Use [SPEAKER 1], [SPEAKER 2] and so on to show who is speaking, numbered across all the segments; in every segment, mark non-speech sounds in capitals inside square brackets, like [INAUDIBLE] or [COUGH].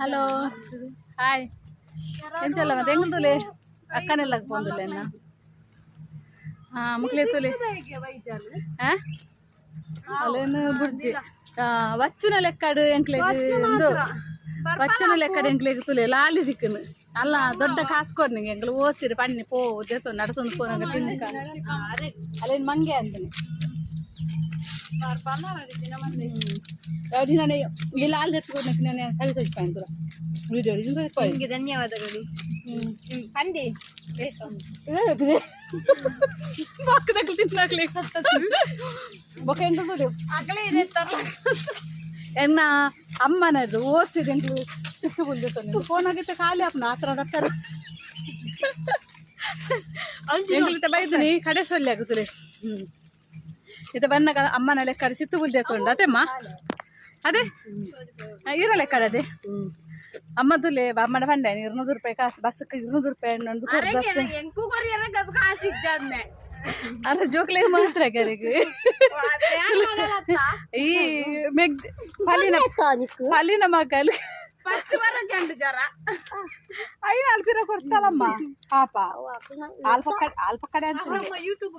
[SPEAKER 1] Hello hi ಎಂಟಲ್ಲ ಮತ್ತೆ ಹೆಂಗಲ್ದುಲೆ ಅಕ್ಕನೆಲ್ಲ ಬಂದುಲೆ ಅನ್ನ ಹಾಂ ಮಕ್ಳಿತ್ತುಲೆ ಅಲ್ಲೇನು ಬುರ್ಜಿ ವಚ್ಚುನ ಲೆಕ್ಕಡು ಎಂಕ್ಲೇಜ್ ವಚ್ಚುನ ಲೆಕ್ಕಡು ಎಂಕ್ಲೇಜ್ ತುಲೆ ಲಾಲಿ ದಿಕ್ಕನು ಅಲ್ಲ ದೊಡ್ಡ ಕಾಸ್ಕೋರ್ ನಿಂಗೆ ಎಂಗ್ಳು ಓಸಿರಿ ಪಣ್ಣಿ ಪೋ ದೇತು ನಡ್ತೊಂದು ಪೋ ನಂಗೆ ತಿನ್ಕ ಅಲ್ಲೇನು ಮಂಗೆ ಅಂತಾನೆ ಯಾವ್ದು ನಾನು ಈ ಲಾಲ್ ತೆತ್ಕೊಂಡು ನಾನು ಸರಿ ತೋಚ್ಪಾಯ್ ತುಲ ವಿಡಿಯೋ ತೋಚ್ಪಾಯ್
[SPEAKER 2] ನಿಮಗೆ ಧನ್ಯವಾದಗಳು ಪಂದಿ
[SPEAKER 1] ಬೊಕ್ಕದಾಗ ತಿನ್ನಕ್ಲಿ ಬೊಕ್ಕ ಎಂತ ತುಲು
[SPEAKER 2] ಆಗಲೇ ಇದೆ
[SPEAKER 1] ಎನ್ನ ಅಮ್ಮನದು ಓಸಿದೆ ಎಂಕ್ಲು ಚಿಕ್ಕ ಬುಲ್ದಿತ್ತು ಫೋನ್ ಆಗಿತ್ತು ಖಾಲಿ ಅಪ್ಪನ ಆ ಥರ ಡಾಕ್ಟರ್ ಎಂಕ್ಲಿತ ಬೈದಿನಿ ಕಡೆ ಸೊಲ್ಲೆ ಆಗುತ್ತದೆ ಹ್ಞೂ ಇದು ಬನ್ನಗ ಅಮ್ಮನ ಲೆಕ್ಕ ಚಿತ್ತುಗುಲ್ ತಗೊಂಡು ಅದೇಮ್ಮ ಅದೇ ಇರೋ ಲೆಕ್ಕ ಅದೇ ಅಮ್ಮದುಲೆ ಅಮ್ಮನ ಬಂಡೆ ಇರ್ನೂರು ರೂಪಾಯಿ ಕಾಸು ಬಸ್ಸಕ್ಕೆ ಇರ್ನೂರು ರೂಪಾಯಿ ಒಂದು ಅಲ್ಲ ಜೋಕ್ಲೆ ಮಾತ್ರ ಈ ಮೆಗ್ ಪಲಿನ ಪಲಿನ ಮಗಲ್
[SPEAKER 2] ఫస్ట్ వరం జండు జర.
[SPEAKER 1] అయ్యి అల్పిర కొడతాలమ్మ. పాప. ఆల్పక్కడ ఆల్పక్కడ యూట్యూబ్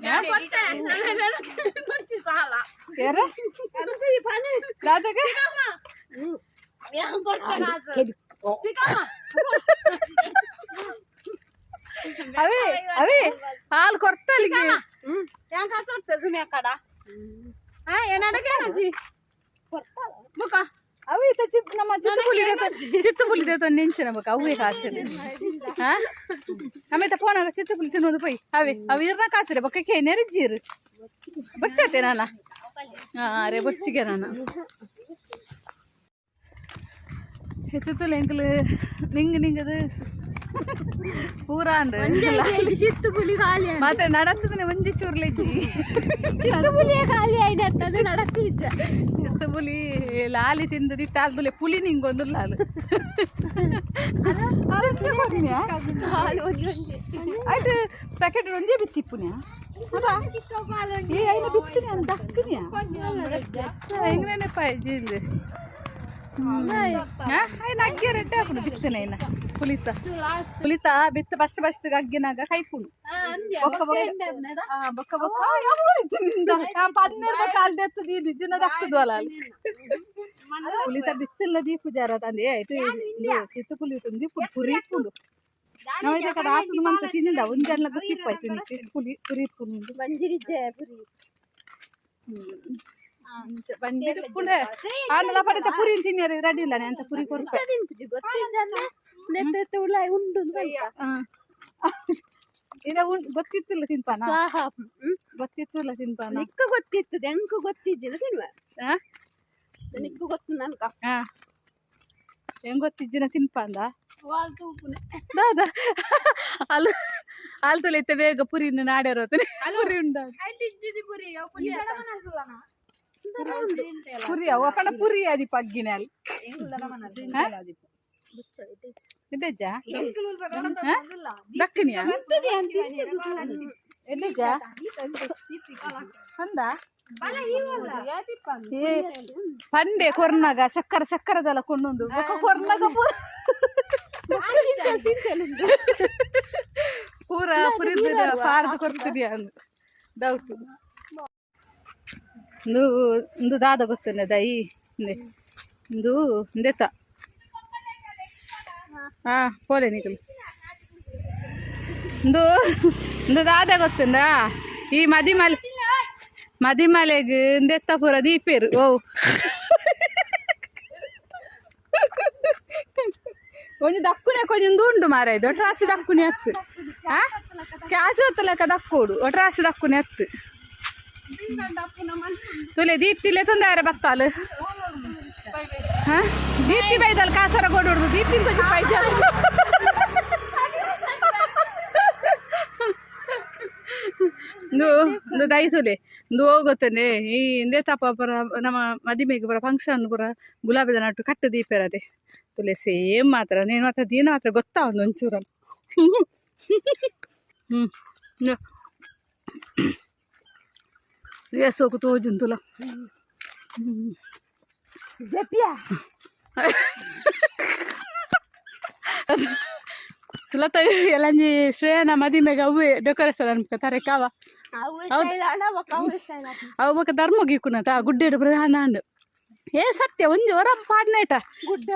[SPEAKER 1] అవి అవి
[SPEAKER 2] వాళ్ళు కొడతాలి
[SPEAKER 1] ఏం కాసు అక్కడ. ఏనాడకే నుంచి కొడతా
[SPEAKER 2] ಹೆಂಗ್ ಕಾಸು ಕೊಡ್ತೆ ಸುನಿ ಅಕ್ಕಡ ಹಾ ಏನ್ ಅಡಗೇನಜ್ಜಿ ಮುಖ
[SPEAKER 1] ಅವು ಇತ್ತ ಚಿತ್ ನಮ್ಮ ಚಿತ್ತು ಪುಲಿದೆ ಚಿತ್ತು ಪುಲಿದೆ ತಂದು ನೆಂಚಿನ ಬಕ ಅವೇ ಕಾಸು ಹಾ ಆಮೇಲೆ ಫೋನ್ ಆಗ ಚಿತ್ತು ಪುಲಿ ತಿನ್ನೋದು ಪೈ ಅವೇ ಅವು ಇರ್ನ ಕಾಸಿದೆ ಬೊಕ್ಕಕ್ಕೆ ನೆರಜ್ಜೀರು ಬರ್ಚತೆ ನಾನ ಹಾ ಅರೆ ಬರ್ಚಿಗೆ ನಾನು ಎತ್ತುತ್ತಲ್ಲ ಎಂಕಲು ನಿಂಗ್ ನಿಂಗದು ಪೂರ ಅಂದ್ರೆ
[SPEAKER 2] ಸಿತ್ತು ಪುಲಿ ಖಾಲಿ
[SPEAKER 1] ಮತ್ತೆ ನಡತ್ತದನೆ ಒಂಜಿ ಚೂರ್ಲಿಜ್ಜಿ
[SPEAKER 2] ಸಿತ್ತು ಪುಲಿಯ ಖಾಲಿ ಆಯ್ತು ಅದು ನಡಕ್ತಿದ್ದ
[SPEAKER 1] ಚಿತ್ತ ಪುಲಿ ಲಾಲಿ ತಿಂದು ದಿತ್ತಾಲ್ದುಲೆ ಪುಲಿ ನಿಂಗೊಂದು ಲಾಲು ಆಯ್ತು ಪ್ಯಾಕೆಟ್ ಒಂದೇ ಬಿತ್ತಿಪ್ಪುನ್ಯಾ ಏ ಐನ ಬಿತ್ತಿನ ಹೆಂಗ್ರೇನೆ ಐನ ಅಗ್ಗೆ ರೆಡ್ಡೆ ಹಾಕುದು ಬಿತ್ತನೆ ಐನ ಪುಲಿತ ಪುಲಿತ ಬಿತ್ತ ಫಸ್ಟ್ ಫಸ್ಟ್ ಅಗ್ಗಿನಾಗ ಕೈಪುಣು ಬೊಕ್ಕ ಬೊಕ್ಕ ಆ, ಬೊಕ್ಕ ಬೊಕ್ಕ ನಿಂದ ಪನ್ನೆರಡು ಕಾಲ್ದೆ ಎತ್ತದು ಈ ದಿನದ ಹಾಕುದು ಅಲ್ಲ ಅಲ್ಲಿ. ಪುಲಿತ ಬಿತ್ತಿಲ್ಲ ದೀಪು ಜಾರ ತಂದೆ ಆಯ್ತು ಇದು ಚಿತ್ತು ಪುಲಿ ತಂದು ಪುರಿ ಇಪ್ಪುಂಡು ನಾವು ಇದ ಕಡೆ ಹಾಕುದು ಮಂತ ತಿನ್ನಿಲ್ಲ ಒಂದೆಲ್ಲ ಗೊತ್ತಿಪ್ಪಾಯ್ತು ನಿಂಗೆ ಪುಲಿ ಪುರಿ ಇಪ್ಪುಂಡು
[SPEAKER 2] ಬಂದಿರಿಜ್ಜೆ ಪುರಿ
[SPEAKER 1] ಬಂದಿರ ಪುಂಡೆ ಆನಲ ಪಡೆದ ಪುರಿ ತಿನ್ನಿಯರು ರೆಡಿ ಇಲ್ಲ ಅಂತ ಪುರಿ ಕೊಡ್ತಾರೆ
[SPEAKER 2] ಉಂಡು
[SPEAKER 1] ಇದ ಉಂಟು ಗೊತ್ತಿತ್ತಿಲ್ಲ ತಿನ್ಪಾನ?
[SPEAKER 2] ಸ್ವಾಹ
[SPEAKER 1] ಗೊತ್ತಿತ್ತಿಲ್ಲ ತಿನ್ಪಾನ?
[SPEAKER 2] ನಿಕ್ಕ ಗೊತ್ತಿತ್ತು ಎಂಕು ಗೊತ್ತಿದ್ದಿಲ್ಲ ತಿನ್ವ
[SPEAKER 1] ಆ?
[SPEAKER 2] ನಿಕ್ಕು ಗೊತ್ತು ನನ್ಕ
[SPEAKER 1] ಆ. ಹೆಂಗ್ ಗೊತ್ತಿಜ್ಜಿನ ತಿನ್ಪಾಂದ? ದಾದ ಅಲ್ಲಿ ಅಲ್ಲಿ ತೊಲೈತೆ ಬೇಗ ಪುರಿನ ನಾಡ್ಯಾರೋತನೆ ಪುರಿ ಉಂಡ ಪುರಿ? ಅವ ಪಣ ಪುರಿ ಅದಿ ಪಗ್ಗಿನ ಅಲ್ಲಿ ಇದ್ದಜ್ಜ ದಕ್ಕನಿಯ ಎದ್ದಜ್ಜ ಅಂದ ಏ, ಪಂಡೆ ಕೊರ್ನಾಗ ಸಕ್ಕರ ಸಕ್ಕರದೆಲ್ಲ ಕೊಂಡೊಂದು ಬೊಕ್ಕ ಕೊರ್ನಾಗ ಪೂರ ಪೂರ ಪುರಿದ ಪಾರ್ದು ಕೊಡ್ತಿದ್ಯಾ ಅಂದು ಡೌಟ್ ಇಂದು ಇಂದು ದಾದ ಗೊತ್ತನೆ ದೈ ಇಂದೆ ಇಂದು ಇಂದೆತ ಹಾ ಪೋಲೆ ನಿಕಲು ಇಂದು ಇಂದು ದಾದ ಗೊತ್ತುಂಡ ಈ ಮದಿಮಲೆ ಮದಿಮಲೆಗ್ ಇಂದೆತ್ತ ಪೂರ ದೀಪೇರು ಓ ಒಂಜಿ ದಕ್ಕುನೆ ಕೊಂಚ ಉಂಡು ಮಾರ ಇದು ಒಟ್ರಾಸಿ ದಕ್ಕುನೆ ಹತ್ತು ಆ ಕ್ಯಾಚ್ ಹೊತ್ತಲಕ್ಕ ದಕ್ಕೋಡು ಒಟ್ರಾಸಿ ದಕ್ಕುನೆ ಹತ್ತು ತುಲೆ ದೀಪ್ತಿಲೆ ತೊಂದರೆ ಬಕ್ಕಾಲು ಹಾ ದೀಪ್ತಿ ಬೈದಲ್ ಕಾಸರ ಕೊಡೋಡು ದೀಪ್ತಿ ಕೊಂಚ ಪೈಜ ಇಂದು ಇಂದು ದೈತುಲೆ ಇಂದು ಹೋಗುತ್ತನೆ ಈ ಇಂದೇ ತಪ್ಪ ಪುರ ನಮ್ಮ ಮದಿಮೆಗೆ ಪುರ ಫಂಕ್ಷನ್ ಪುರ ಗುಲಾಬಿದ ನಟ್ಟು ಕಟ್ಟು ದೀಪ ಇರದೆ ತುಲೆ ಸೇಮ್ ಮಾತ್ರ ನೀನು ಮಾತ್ರ ದೀನ ಮಾತ್ರ ಗೊತ್ತಾ ಒಂದು ಒಂಚೂರ ಹ್ಞೂ ಎಸೋಕು ತೋಜುಂತುಲ
[SPEAKER 2] ಜಪಿಯ
[SPEAKER 1] ಸುಲತ ಎಲ್ಲಂಜಿ ಶ್ರೇಯನ ಮದಿಮೆಗೆ ಅವು ಡೆಕೋರೇಷನ್ ಅನ್ಕೋತಾರೆ ಕಾವ ಅವು ಬೊಕ ಧರ್ಮ ಗೀಕುನತ ಗುಡ್ಡೆಡು ಪ್ರಧಾನ ಅಂಡು ಏ ಸತ್ಯ ಒಂಜಿ ವರ ಪಾಡ್ನೇಟ ಗುಡ್ಡೆ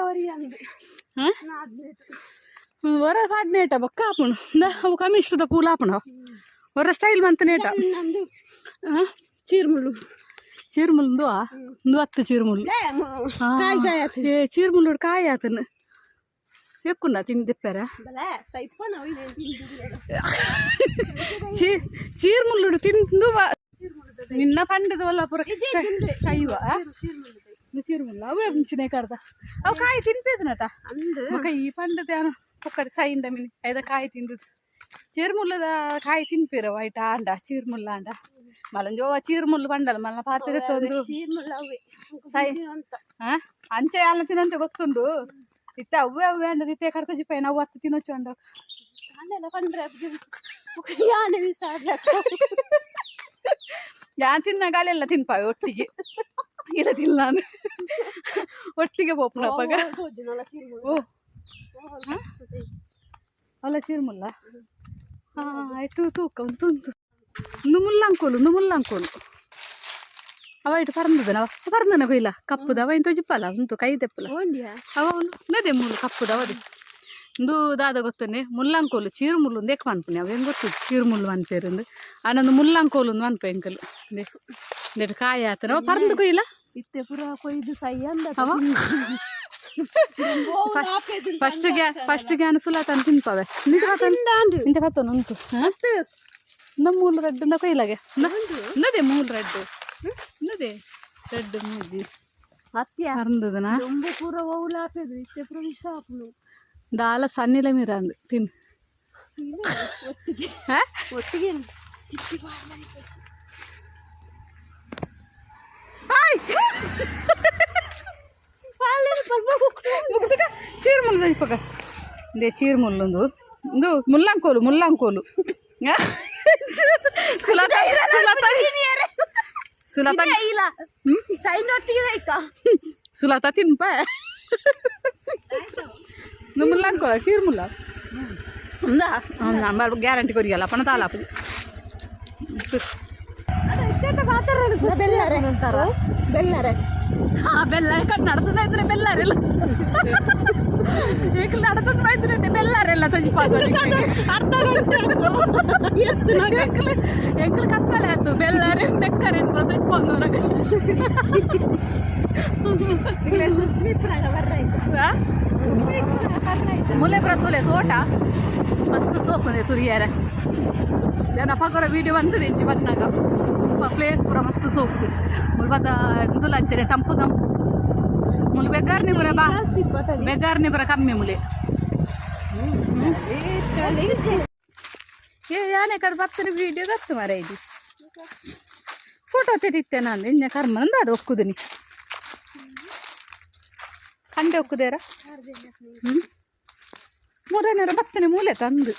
[SPEAKER 1] ವರ ಪಾಡ್ನೇಟ ಬೊಕ್ಕ ಆಪುಣು ಅವು ಕಮಿಷ್ಟದ ಪೂಲ ಆಪುಣ ವರ ಸ್ಟೈಲ್ ಮಂತನೇಟ ಹಾ ಚೀರ್ಮುಲ್ ದು ಒಂದು ಹತ್ತು ಚೀರ್ಮುಲ್ ಹಾ.
[SPEAKER 2] ಕಾಯಿ ಕಾಯಿ ಆತು.
[SPEAKER 1] ಏ ಚೀರ್ಮುಲ್ ಕಾಯಿ ಆತನ. ಎಕ್ಕುಂಡ ತಿಂದಿಪ್ಪರ
[SPEAKER 2] ಬಲೆ ಸೈಪ ನಾವು
[SPEAKER 1] ಚೀ ಚೀರ್ಮುಲ್ಲು ತಿಂದು ವ- ನಿನ್ನ ಪಂಡದ ವಲ್ಲ ಕಾಯಿ ಸೈವ. ಈ ಪಂಡದ ಸೈಂದ ಕರ್ದ. ಅವು ಕಾಯಿ ತಿಂತೇದನತ
[SPEAKER 2] కాయ
[SPEAKER 1] ಮಗ ಈ అండ చీరముళ్ళ అండ మళ్ళీ జో ಕಾಯಿ పండాలి మళ్ళీ ಕಾಯಿ ತಿನ್ಪಿರ ವೈಟ ಆಂಡ ಚೀರ್ಮುಲ್ಲ ಆಂಡ అవ్వే ಇತ್ತೆ ಕರ್ತ ಜಿಪ್ಪ ನಾವು ಹತ್ತು ತಿನ್ನೊಚ್ಚು ಅಂಡ
[SPEAKER 2] ಕಾಣೆಲ್ಲ ಕಂಡ್ರೆ ಯಾನೆ
[SPEAKER 1] ಯಾನ್ ತಿನ್ನಾಗಲೆಲ್ಲ ತಿನ್ಪಾವೆ ಒಟ್ಟಿಗೆ ಇಲ್ಲ ಅಂದ್ರೆ ಒಟ್ಟಿಗೆ ಪೋಪುನ ಅಪ್ಪಗ
[SPEAKER 2] ಸೋಜಿನಲ್ಲ ಚೀರ್ಮುಳು
[SPEAKER 1] ಓ ಅಲ್ಲ ಚೀರ್ಮುಲ್ಲ ಹಾ ಆಯ್ತು ತೂಕ ಒಂದು ತುಂತು ಒಂದು ಮುಲ್ಲಂಕೋಲು ಒಂದು ಮುಲ್ಲಂಕೋಲು. ಅವ ಇಟ್ಟು ಅವ ಪರಂದನ ಕೊಯ್ಲ ಕಪ್ಪುದ. ಅವ ಇಂತ ಜಿಪ್ಪಲ್ಲ ಉಂಟು ಕೈ ತೆಪ್ಪಲ. ಅವ ನದೆ ಮುಳ್ಳು ಕಪ್ಪುದ ಅವದಿ ಒಂದು ದಾದ ಗೊತ್ತನೆ ಮುಲ್ಲಂಕೋಲು ಚೀರು ಮುಳ್ಳು ಒಂದು ಎಕ್ ಮನ್ಪುನಿ ಅವ ಹೆಂಗ್ ಗೊತ್ತು ಚೀರು ಮುಳ್ಳು ಅನ್ಪೇರಿಂದ ಆನೊಂದು ಮುಲ್ಲಂಕೋಲು ಒಂದು ಮನ್ಪೆ ಎಂಕಲ್. ನೆಟ್ಟು ಕಾಯಿ ಆತನ. ಅವ ಪರಂದು ಕೊಯ್ಲ?
[SPEAKER 2] ಇತ್ತೆ ಪುರ ಕೊಯ್ದು ಸೈ ಅಂದ.
[SPEAKER 1] ಫಸ್ಟ್ ಗ್ಯಾ ಫಸ್ಟ್ ಗ್ಯಾನ್ ಸುಲಾತ ಅಂತ
[SPEAKER 2] ತಿಂತವೆ
[SPEAKER 1] ಇಂತ ಬತ್ತನ ಉಂಟು ನಮ್ಮ ಮೂಲ ರೆಡ್ ನ ಕೊಯ್ಲಾಗೆ ನದೆ ಮೂಲ ರೆಡ್ ನದೆ ರೆಡ್ ಮೂಜಿ ಅರ್ಂದದನ ದಾಲ ಸನ್ನಿಲ ಮೀರ ಅಂದು ತಿನ್
[SPEAKER 2] ಒಟ್ಟಿಗೆ ಹಾಯ್
[SPEAKER 1] చీరములు తెచ్చిపోక ఇదే చీరములు ఇందు ముల్లంకోలు ముల్లంకోలు ఆ? సులత సులత సులత
[SPEAKER 2] ಇಲ್ಲ ಸೈನ್ ಒಟ್ಟಿಗೆ ಬೇಕಾ
[SPEAKER 1] సులత తినిపా నువ్వు ముల్లంకోల చీరముల్ల ಗ್ಯಾರಂಟಿ ಕೊರಿಯಲ್ಲ ಪಣ ತಾಲಾಪು
[SPEAKER 2] ಬೆಲ್ಲರೆ ಬೆಲ್ಲರೆ
[SPEAKER 1] ಬೆಲ್ಲಾರೆ ಕಣ್ಣು ನಡ್ತದ ಬೆಲ್ಲರೆಲ್ಲ ಬೆಲ್ಲಾರೆಲ್ಲ ಈಗ ಬೆಲ್ಲರೆಲ್ಲ ಇದ್ರೆ ಬೆಲ್ಲಾರೆಲ್ಲ ತಜಿಪಾದ
[SPEAKER 2] ಅರ್ಧ ಗಂಟೆ
[SPEAKER 1] ಎಂಕ್ಲು ಕತ್ತಲೆ ಆಯ್ತು. ಬೆಲ್ಲಾರೆ ನೆಕ್ಕರೆ ತಜಿಪಾದ
[SPEAKER 2] ಸುಸ್ಮಿತ್ರಾಗ ಬರ್ರಾಯ್ತು
[SPEAKER 1] ಮುಲೆ ಪ್ರತುಲೆ ತೋಟ? ಮಸ್ತ್ ಸೋಪುಂದೆ ತುರಿಯಾರೆ. ಜನ ಪಕೋರ ವಿಡಿಯೋ ಬಂತದೆ ಇಂಚಿ ಬಂದಾಗ ಪ್ಲೇಸ್ ಪೂರ ಮಸ್ತ್ ಸೋಪು ಮುಲ್ಬದ ಇಂದುಲ ಅಂಚನೆ ತಂಪು ತಂಪು ಮುಲ್ ಬೆಗ್ಗಾರ್ನಿ ಬರ ಬಾ
[SPEAKER 2] ಜಾಸ್ತಿ ಪಟದಿ
[SPEAKER 1] ಬೆಗ್ಗಾರ್ನಿ ಬರ ಕಮ್ಮಿ ಮುಲೆ ಏ ಯಾನೆ ಕಡೆ ಬರ್ತಾರೆ ವಿಡಿಯೋ ಗತ್ತು ಮರ ಇದು ಫೋಟೋ ತೆಡಿತ್ತೆ ನಾನು ಇನ್ನ ಕರ್ಮಂದ ಅದು ಒಕ್ಕುದನಿ ಕಂಡೆ ಒಕ್ಕುದೇರ ಹ್ಞೂ ಮೂರನೇರ ಬತ್ತನೆ ಮೂಲೆ ತಂದು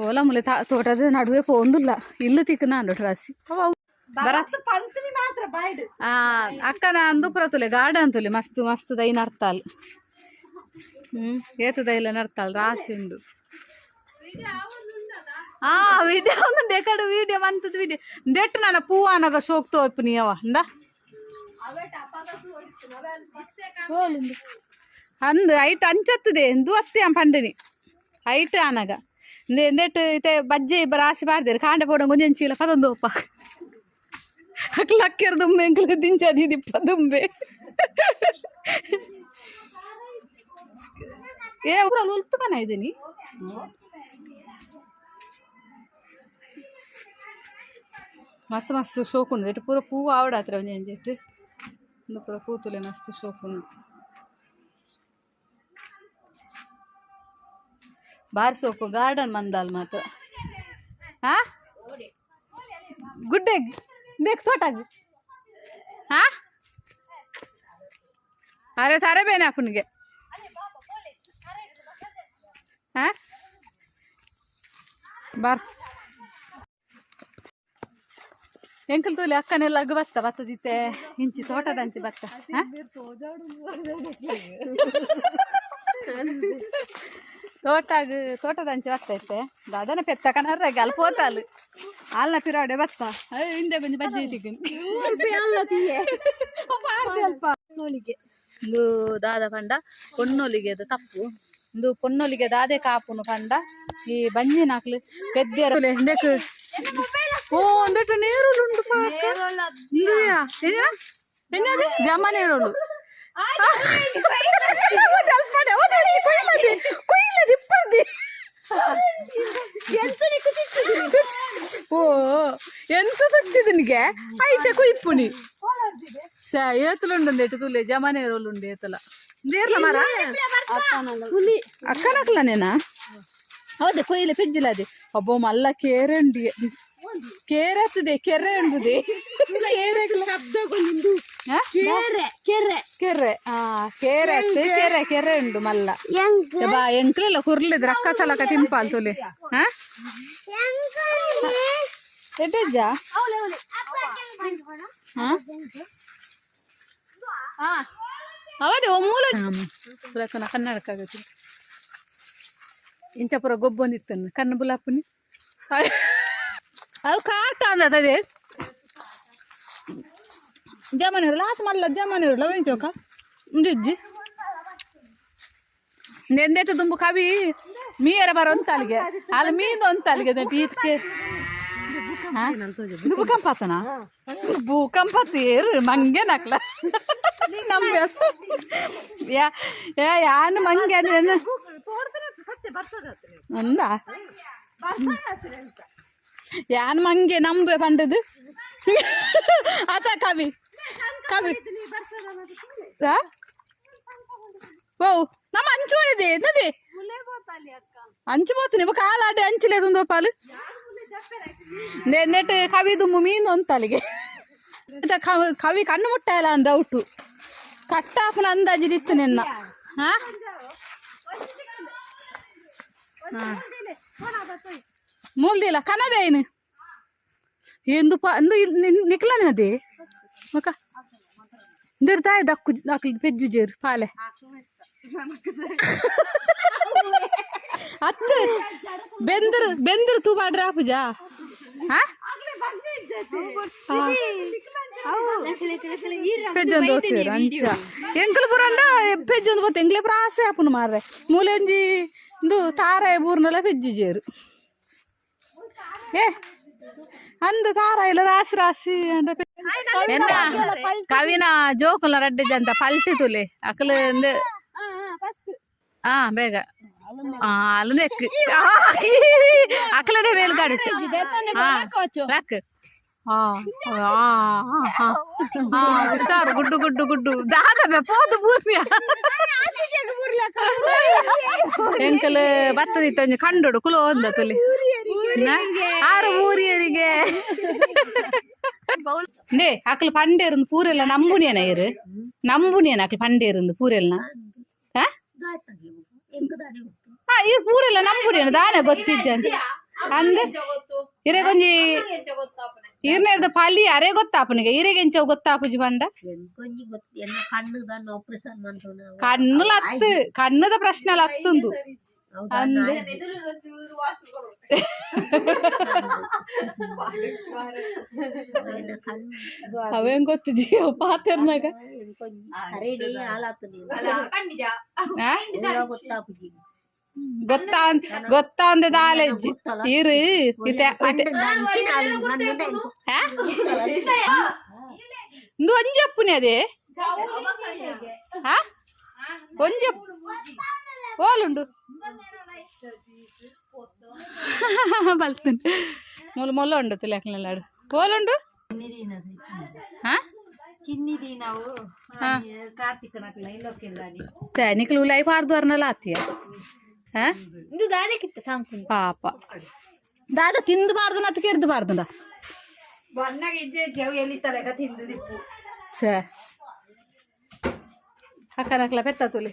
[SPEAKER 1] ఓలా ములి తోట నడువే పోందుల్లా. ఇల్లు తిక్కునా రాసి. అక్క
[SPEAKER 2] అందుకురతులే గాడంతులే మస్తు
[SPEAKER 1] మస్తు దై నర్తాలు. ఏతు దైలో నర్తాలు రాసిండు. వీడియో ఉంది ఎక్కడ వీడియో? మంతది వీడియో. దెట్టు పువ్వు అనగా సోక్తో ఒప్పినయవా ఇందా అందు హైట్ అంచెత్తుదే ఎందు వస్తే పండుని? హైట్ అనగా. ತೋಪು ನೀವ ಅಂದ ಅಂದು ಐಟ್ ಅಂಚತ್ತದೆ ಎಂದು ಅತ್ತೆ ಪಂಡನಿ ಐಟ್ ಆನಗ ಎಂದೆಟ್ಟು ಇತ್ತೆ ಬಜ್ಜೆ ರಾಸಿ ಬಾರ್ದೇರು ಕಾಂಡೆ ಪೋಡ ಗೊಂಜನ್ ಚೀಲ ಪದೊಂದು ಒಪ್ಪ ಲಕ್ಕೆರ ದುಂಬೆ ಎಂಕಲು ದಿಂಚದಿ ದಿಪ್ಪ ದುಂಬೆ ಏ ಊರಲ್ಲಿ ಉಲ್ತುಕನ ಇದ್ದೀನಿ ಮಸ್ತ್ ಮಸ್ತ್ ಶೋಕ್ ಉಂಡು ಇಟ್ಟು ಪೂರ ಪೂವು ಆವಡ ಹತ್ರ ಒಂಜಿ ಅಂಜೆಟ್ಟು ಒಂದು ಪೂರ ಪೂತುಲೆ ಮಸ್ತ್ ಶೋಕ್ ಉಂಡು ಬಾರಿ ಸೋಕು ಗಾರ್ಡನ್ ಮಂದಾಲ್ ಮಾತು ಹಾ ಗುಡ್ಡೆ ದೇख ತೋಟಾಗ ಹಾ ಅರೆ ತಾರೆ ಬೇನೆ ಅಪ್ಪನಿಗೆ. ಹಾ ಬಾರ್. ಎಂಕಲ್ ತೋಲಿ ಅಕ್ಕನೆಲ್ಲ ಅಗ್ಗ ಬತ್ತ ಬತ್ತದಿತ್ತೆ. ಇಂಚಿ ತೋಟದಂತೆ ಬತ್ತ. ಹಾ [LAUGHS] ತೋಟಾಗ ತೋಟದ ಅಂಚೆ ಬರ್ತೈತೆ ದಾದನ ಪೆತ್ತ ಕಣರ್ರಾಗಿ ಅಲ್ಲಿ ಪೋತಾಲು ಅಲ್ಲ. ಪಿರಾಡೆ ಬತ್ತ ಹಿಂದೆ ಗೊಂಜಿ ಬಜ್ಜಿ ಅಲ್ಪ ಇಂದು ದಾದ ಪಂಡ ಪೊನ್ನೊಲಿಗೆದು ತಪ್ಪು. ಇಂದು ಪೊನ್ನೊಲಿಗೆ ದಾದೆ ಕಾಪುನು ಪಂಡ ಈ ಬಂಜಿ ನಾಕ್ಲು ಪೆದ್ದೆರ ಬೆಕ್ಕು. ಓ ಒಂದಟ್ಟು ನೇರುಳುಂಡು ಜಮ ನೇರುಳು ಓ ಎಂತ ಸಚ್ಚಿದನಿಗೆ ಐಟಕು ಇಪ್ಪುನಿ ಸ ಏತಲುಂಡು ಎಟ್ಟು ತುಲೆ ಜಮಾನೆ ರೋಲುಂಡು ಏತಲ ದೇರ್ಲ ಮರ ಅಕ್ಕನ ಅಕ್ಕನಕ್ಲನೇನಾ ಹೌದು ಕೊಯ್ಲೆ ಪೆಜ್ಜಿಲಾದೆ ಒಬ್ಬ ಮಲ್ಲ ಕೇರೆ ಉಂಡಿ ಕೇರೆ ಹತ್ತದೆ ಕೆರೆ ಉಂಡುದೆ ಕೇರೆ ಶಬ್ದ ಕೆರೆ ಆ ಕೇರೆ ಹತ್ತು ಕೆರೆ ಕೆರೆ ಉಂಡು ಮಲ್ಲ ಬಾ ಎಂಕ್ಲಿಲ್ಲ ಕುರ್ಲಿದ್ ರಕ್ಕ ಸಲಕ ತಿಂಪಾಲ್ ತುಲಿ ಹಾ ಎಡ್ಡೆಜ್ಜ ಹಾ ಅವದೆ ಒಮ್ಮೂಲ ಪುಲಕನ ಕನ್ನಡಕ್ಕಾಗತ್ತೆ ಇಂಚಪುರ ಗೊಬ್ಬೊಂದಿತ್ತನ್ನು ಕಣ್ಣು ಬುಲಾಪುನಿ ಅವು ಕಾಟ ಅಂದದೆ ಜಮನೀರು ಲಾತ್ ಮಲ್ಲ ಜಮನೀರು ಲವಿಂಚೋಕ ಇಂಜಿಜ್ಜಿ ಎಂದೆಟ್ಟು ದುಂಬು ಕವಿ ಮೀಯರ ಬರೋ ಒಂತಾಲಿಗೆ ಅಲ್ಲಿ ಮೀನು ಒಂತಾಲಿಗೆ ಈತ್ಕೆ ಭೂಕಂಪಾತನ ಭೂಕಂಪತೀರು ಮಂಗೆ ನಕ್ಲ ನಮ್ಮ ಯಾ ಯಾ ಯಾನು ಮಂಗೆ ಅಂದ್ರೆ ಅಂದ ಯಾನ್ ಮಂಗೆ ನಂಬೆ ಪಂಡದು ಆತ ಕವಿ ಕವಿ ಆ? ಓ ನಮ್ಮ ಹಂಚು ಮಾಡಿದೆ ಎನ್ನದೆ ಹಂಚು ಮೋತೀನಿ ಕಾಲ ಅಡ್ಡೆ ಹಂಚಲೇ ಒಂದು ಪಾಲು ನೆಟ್ಟು ಕವಿದು ಮೀನು ಅಂತಾಲಿಗೆ ಕವಿ ಕಣ್ಣು ಮುಟ್ಟಾಯಲ್ಲ ಅಂದ ಔಟು ಕಟ್ಟಾಪನ ಅಂದಾಜಿದಿತ್ತು ನಿನ್ನ ಹಾ ಮೂಲ್ದಿಲ್ಲ ಕನದೇನು ಎಂದು ಪಾ ಅಂದು ನಿಕ್ಲನದೇ ಮಕ ದಿರ್ತಾಯ್ ದಕ್ಕು ದಕ್ಲು ಪೆಜ್ಜು ಜೇರು ಪಾಲೆ ಅತ್ತು ಬೆಂದ್ರ ಬೆಂದ್ರ ತೂ ಬಾಡ್ರ ಪೂಜಾ ಹಾ ಪೆಜ್ಜೊಂದು ಹೋಗ್ತೀರ ಅಂಚ ಎಂಕಲ್ ಬುರಂಡ ಪೆಜ್ಜೊಂದು ಬತ್ತ ಎಂಗ್ಲೆ ಪ್ರಾಸೆ ಆಪುನು ಮಾರ್ರೆ ಮೂಲೆಂಜಿ ಇಂದು ತಾರಾಯ ಬೂರ್ನೆಲ್ಲ ಪೆಜ್ಜು ಜೇರು ಏ ಅಂದ ತಾರ ಇಲ್ಲ ರಾಸಿ ರಾಸಿ ಅಂದ என்ன கவினா ஜோக்குல ಆ அந்த பல்சி துளி ಹಾ இருந்து ஆ பேக ಅಲ್ಲದೆ ಅಕ್ಕಲನೆ ಮೇಲ್ ಕಾಣಿಸು ಲಕ್ ಹುಷಾರು ಗುಡ್ಡು ಗುಡ್ಡು ಗುಡ್ಡು. ದಾದ ಪೋದು ಪೂರ್ಣಿಯ. ಎಂಕಲ್ ಬತ್ತದಿತ್ತ ಒಂಜಿ ಕಂಡುಡು ಕುಲೋ ಒಂದ ತುಲಿ. ಆರು ಊರಿಯರಿಗೆ. నే అక్కడ పండేరుంది పూరెల్ల నమ్మునేనా ఏరు నమ్మునేనా అక్కడ పండేరుంది పూరెల్ల ಈ ಪೂರೆಲ್ಲ ನಂಬುರೇನು ದಾನ ಗೊತ್ತಿಜ್ಜ ಅಂತ ಅಂದ್ರೆ ಇರೆ ಗೊಂಜಿ ಇರ್ನೇರ್ದ ಪಾಲಿ ಅರೆ ಗೊತ್ತಾಪನಿಗೆ ಇರೆಗೆ ಎಂಚ ಗೊತ್ತಾಪುಜಿ
[SPEAKER 3] ಬಂಡ
[SPEAKER 1] ಕಣ್ಣುಲ ಹತ್ತು ಕಣ್ಣದ ಪ್ರಶ್ನೆ
[SPEAKER 3] ಅಲ್ಲ ಹತ್ತೊಂದು
[SPEAKER 1] ಅವೇನ್
[SPEAKER 3] ಗೊತ್ತು
[SPEAKER 1] ಜೀವ
[SPEAKER 3] ಪಾತ್ರನಾಗ
[SPEAKER 1] ಗೊತ್ತಾ ಗೊತ್ತಾ ಒಂದು ನಾಲೆಜ್ಜಿ ಇರು ಒಂದು ಒಂಜಪ್ಪುನೆ ಅದೇ ಹಾ ಒಂಜಪ್ಪು ఓలుండు [LAUGHS] పలుతుంది మొలు
[SPEAKER 3] మొల్ల ఉండు
[SPEAKER 1] లేకలాడు
[SPEAKER 3] ఓలుండు నీకు
[SPEAKER 1] నువ్వు లైఫ్ ఆడుదోరనాలు అత్తయ్య పాప. దాదా
[SPEAKER 3] తిందు బాರ್ದು అత్తకి ఎరదు బాರ್ದುದ ಸರ್
[SPEAKER 1] ಅಕ್ಕ ನಕ್ಲ ಬೆತ್ತ ತುಲಿ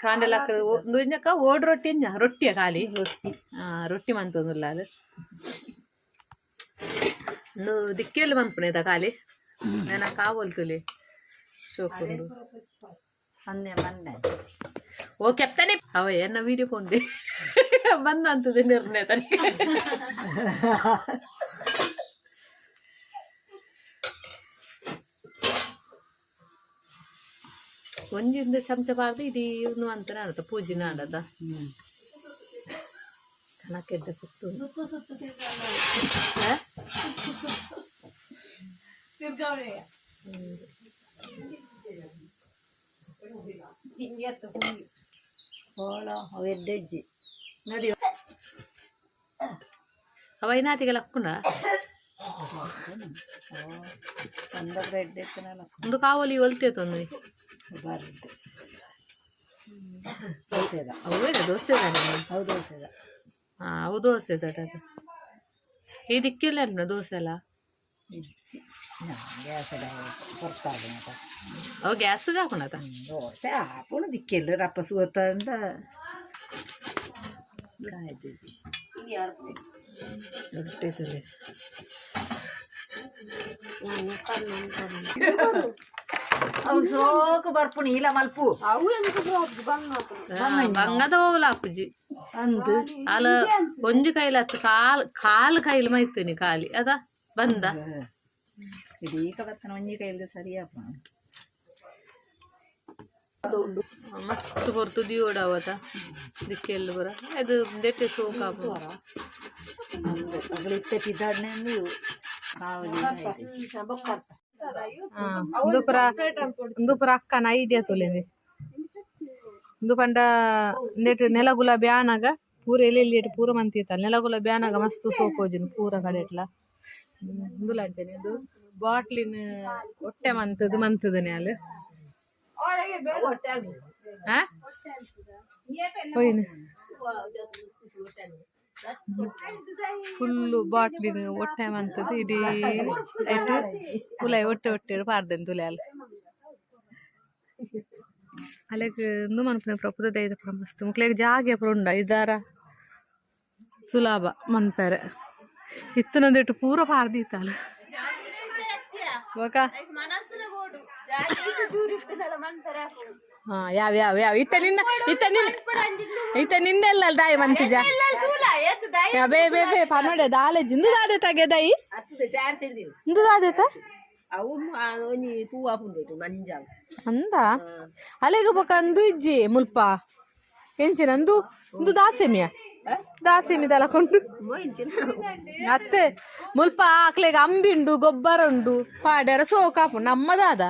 [SPEAKER 1] ಕಾಂಡೆಲ್ಲ ಹಾಕದು ಒಂದು ಇಂಜಕ್ಕ ಓಡ್ ರೊಟ್ಟಿ ಅಂಜ ರೊಟ್ಟಿಯ ಖಾಲಿ ರೊಟ್ಟಿ ಹಾ ರೊಟ್ಟಿ ಮಂತೊಂದುಲ್ಲ ಅದು ಒಂದು ದಿಕ್ಕೆಲ್ಲ ಮಂತ್ಪುಣೇತ ಖಾಲಿ ನಾನು ಕಾವಲ್ತುಲಿ ಶೋಕುಂದು
[SPEAKER 3] ಮೊನ್ನೆ ಮೊನ್ನೆ
[SPEAKER 1] ಓ ಕೆಪ್ತಾನೆ ಅವ ಎನ್ನ ವಿಡಿಯೋ ಪೋಂದೆ ಬಂದ ಅಂತದೆ ನಿರ್ಣಯ ತನಕ ಒಂಜಿಂದ ಚಮಚ ಬಾರ್ದು ಇಡೀ ಅಂತ ನಾಡದ ಪೂಜೆ ನಾಡದ ಕಣಕ್ಕೆದ್ದ ಕುತ್ತು. ಹ?
[SPEAKER 3] ಹೋಳ ವೆಡ್ಡೆಜ್ಜಿ ನದಿ
[SPEAKER 1] ಅವ ಐನಾತಿಗೆಲ್ಲ ಹಾಕೊಂಡ ಒಂದು ಕಾವಲಿ ಒಲ್ತೇತೊಂದು
[SPEAKER 3] ಬಾರ್ದು ದೋಸೆದ
[SPEAKER 1] ಅವೇ ದೋಸೆ
[SPEAKER 3] ಹೌದು ದೋಸೆದ
[SPEAKER 1] ಹಾ ಅವು ದೋಸೆ ದೊಡ್ಡ ಈ ದಿಕ್ಕಿಲ್ಲ ಅಲ್ವ ದೋಸೆ ಎಲ್ಲ
[SPEAKER 3] ಇಜ್ಜಿ ಗ್ಯಾಸದ ಹೊರ್ತಾಗ ಮಟ
[SPEAKER 1] ಅವು ಗ್ಯಾಸ್ಗೆ ಹಾಕೋಣದ
[SPEAKER 3] ದೋಸೆ ಹಾಕೊಂಡು ದಿಕ್ಕೆಲ್ಲ ರಪ್ಪ [LAUGHS] ಅವು ಸೋಕು ಬರ್ಪುಣಿ ಇಲ್ಲ ಮಲ್ಪು.
[SPEAKER 1] ಬಂಗದ ಹೋಗ್ಲ ಅಪ್ಪುಜಿ?
[SPEAKER 3] ಅಂದು.
[SPEAKER 1] ಅಲ್ಲ ಒಂಜಿ ಕೈಲ ಹತ್ತು ಕಾಲ್ ಕಾಲು ಕೈಲ್ ಮೈತೀನಿ ಖಾಲಿ. ಅದ? ಬಂದ?
[SPEAKER 3] ಇದೀಗ ಕಬತ್ತನ ಒಂಜಿ ಕೈಲ್ದ ಸರಿಯಪ್ಪ
[SPEAKER 1] ಮಸ್ತ್ ಕೊರ್ತು ದಿಯೋಡ ಅವತ ದಿಕ್ಕೆಲ್ಲ ಬರ. ಅದು. ದೆಟ್ಟೆ ಸೋಕಾಪು
[SPEAKER 3] ಅಗಳಿತ್ತೆ ಪಿದ್ದಾಡ್ನೆ ನೀವು ಕಾವಲಿ
[SPEAKER 1] ಒಂದು ಪುರ ಒಂದು ಪುರ ಅಕ್ಕನ ಐಡಿಯಾ ತೊಲೆಂದೆ ಉಂದು ಪಂಡ ಇಂದೆಟ್ ನೆಲ ಗುಲಾಬಿ ಆನಾಗ ಪೂರ ಎಲ್ಲಿ ಪೂರ ಮಂತಿತ್ತಲ್ಲ ನೆಲ ಗುಲಾಬಿ ಆನಾಗ ಮಸ್ತ್ ಸೋಪೋಜುಂಡು ಪೂರ ಕಡೆಟ್ಲ ಇಟ್ಲ. ಒಂದು ಲಂಚನೆ ಇದು ಬಾಟ್ಲಿನ ಹೊಟ್ಟೆ ಮಂತದ್ದು ಮಂತದನೆ ಅಲ್ಲಿ ಹಾ? ಹೋಯ್ನು ಫುಲ್ಲು ಬಾಟ್ಲಿನ ಹೊಟ್ಟೆ ಮಂತದ್ದು ಇಡೀ ಆಯ್ತು ಉಲಾಯ್ ಹೊಟ್ಟೆ ಹೊಟ್ಟೆ ಪಾರ್ದೆನ್ ತುಲೆ ಅಲ್ಲ ಅಲೆಗ್ ಇಂದು ಮನ್ಪುನ ಪ್ರಪುದ ದೈದ ಪುರ ಮಸ್ತ್ ಮುಕ್ಲೆಗ್ ಜಾಗೆ ಪುರ ಉಂಡ ಇದಾರ ಸುಲಭ ಮನ್ಪೆರೆ ಇತ್ತನಂದಿಟ್ಟು ಪೂರ ಪಾರ್ದಿತ್ತಲ್ಲ ಓಕಾ ಹಾ ಯಾವ ಯಾವ ಯಾವ? ಇತ್ತ ನಿನ್ನ ಇತ್ತ ನಿನ್ನ ಇತ್ತ ನಿನ್ನೆಲ್ಲ ದಾಯಿ ಮಂತಿಜ? ಬೇ ಬೇ ಬೇ ಪನ್ನಡೆ ದಾಲೆ ಜಿಂದು ದಾದೆ ತಗೆ ದೈ ಇಂದು
[SPEAKER 4] ದಾದೆ ತ?
[SPEAKER 1] ಅಂದ? ಅಲೆಗ ಬೊಕ ಅಂದು ಇಜ್ಜಿ ಮುಲ್ಪ? ಎಂಚಿನ ಅಂದು ಇಂದು ದಾಸೆಮಿಯ? ದಾಸೆಮಿ ದಲಕೊಂಡು ಅತ್ತೆ ಮುಲ್ಪ ಆಕ್ಲೆಗ ಅಂಬಿಂಡು ಗೊಬ್ಬರ ಉಂಡು ಪಾಡ್ಯಾರ ಸೋಕಾಪು ನಮ್ಮದಾದ?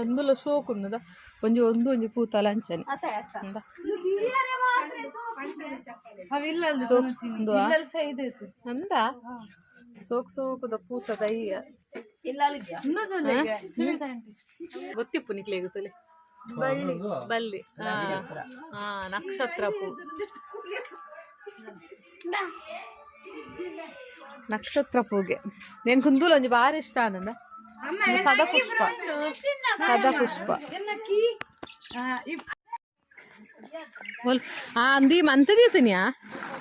[SPEAKER 1] ಒಂದುಲ ಶೋಕ್ ಉನ್ನದ ಒಂಜಿ ಒಂದು ಒಂಜಿ ಪೂತ ಲಂಚನೆ? ಅಂದ? ಸೋಕ್ ಸೋಕುದ ಪೂತ ದಯ್ಯ ಗೊತ್ತಿಪ್ಪು ನಿಕ್ಲೆ ತಲೆ. ಬಲ್ಲಿ ಹಾ. ಹಾ ನಕ್ಷತ್ರ ಪೂ. ನಕ್ಷತ್ರ ಪೂಗೆ. ನೆನ್ ಕುಂದೂಲ ಒಂಜಿ ಬಾರಿ ಇಷ್ಟ ಆನಂದ. ಸದಾ ಪುಷ್ಪ. ಸದಾ ಪುಷ್ಪ. ಆ ಅಂದಿ ಮಂತ್ ಎತ್ತನಿಯಾ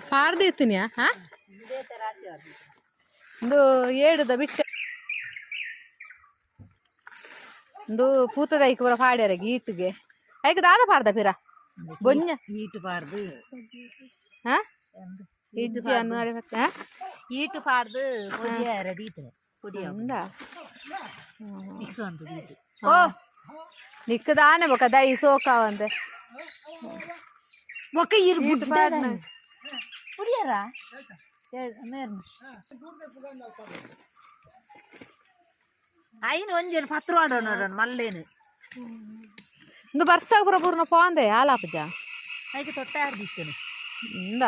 [SPEAKER 1] ಪಾಡ್ದು ಹಾ? ಒಂದು ಏಡದ ಬಿಟ್ಟೆ. ಒಂದು ಪೂತದ ಐಕ್ ಪೂರ ಪಾಡ್ಯಾರ ಗೀಟ್ಗೆ ಐಕ್ ದಾದ ಪಾಡ್ದ ಪಿರ ಬೊಂಜ
[SPEAKER 3] ಈಟು ಪಾಡ್ದು
[SPEAKER 1] ಹಾ ಇಜ್ಜಿ ಅನ್ನ ಹಾ
[SPEAKER 3] ಈಟು ಪಾಡ್ದು ಪೊಡಿಯ ರದೀತು ಪೊಡಿಯ
[SPEAKER 1] ಅಂದ
[SPEAKER 3] ಮಿಕ್ಸ್ ಅಂತ ಈಟು
[SPEAKER 1] ಓ ನಿಕ್ಕದಾನೆ ಬೊಕ ದೈ ಸೋಕಾವಂದೆ
[SPEAKER 3] ಒಕ್ಕ ಇರ್
[SPEAKER 1] ಈಟ್ ಪಾಡ್ನ
[SPEAKER 3] ಪುಡಿಯರ ನೇರ್ನ ಅಯ್ಯನ ಒಂಜೇನು ಪತ್ರ ಆಡೋಣ ಮಲ್ಲೇನು.
[SPEAKER 1] ಒಂದು ಬರ್ಸಾಗ ಪೂರ ಪೂರ್ಣ ಪೋಂದೆ ಆಲಾಪಜ
[SPEAKER 3] ಅದಕ್ಕೆ ತೊಟ್ಟೆ ಆಡ್ದಿತ್ತೇನೆ.
[SPEAKER 1] ಇಂದ?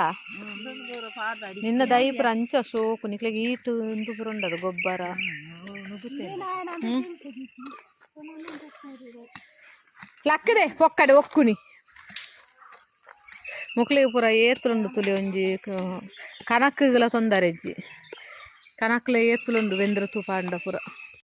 [SPEAKER 1] ನಿನ್ನ ದೈ ಪುರ ಅಂಚ ಶೋಕು ನಿಕ್ಲೆಗ್ ಈಟು ಇಂದು ಪುರ ಉಂಡದು ಗೊಬ್ಬರ? ಲಕ್ಕದೆ ಪೊಕ್ಕಡೆ ಒಕ್ಕುನಿ ಮುಕ್ಲಿಗೆ ಪೂರ ಏತುಲುಂಡು ತುಲಿ ಒಂಜಿ ಕನಕಗಳ ತೊಂದರೆ ಇಜ್ಜಿ. ಕನಕ್ಲೆ ಏತುಲುಂಡು ವೆಂದ್ರ ತೂಪಾಂಡ ಪೂರ.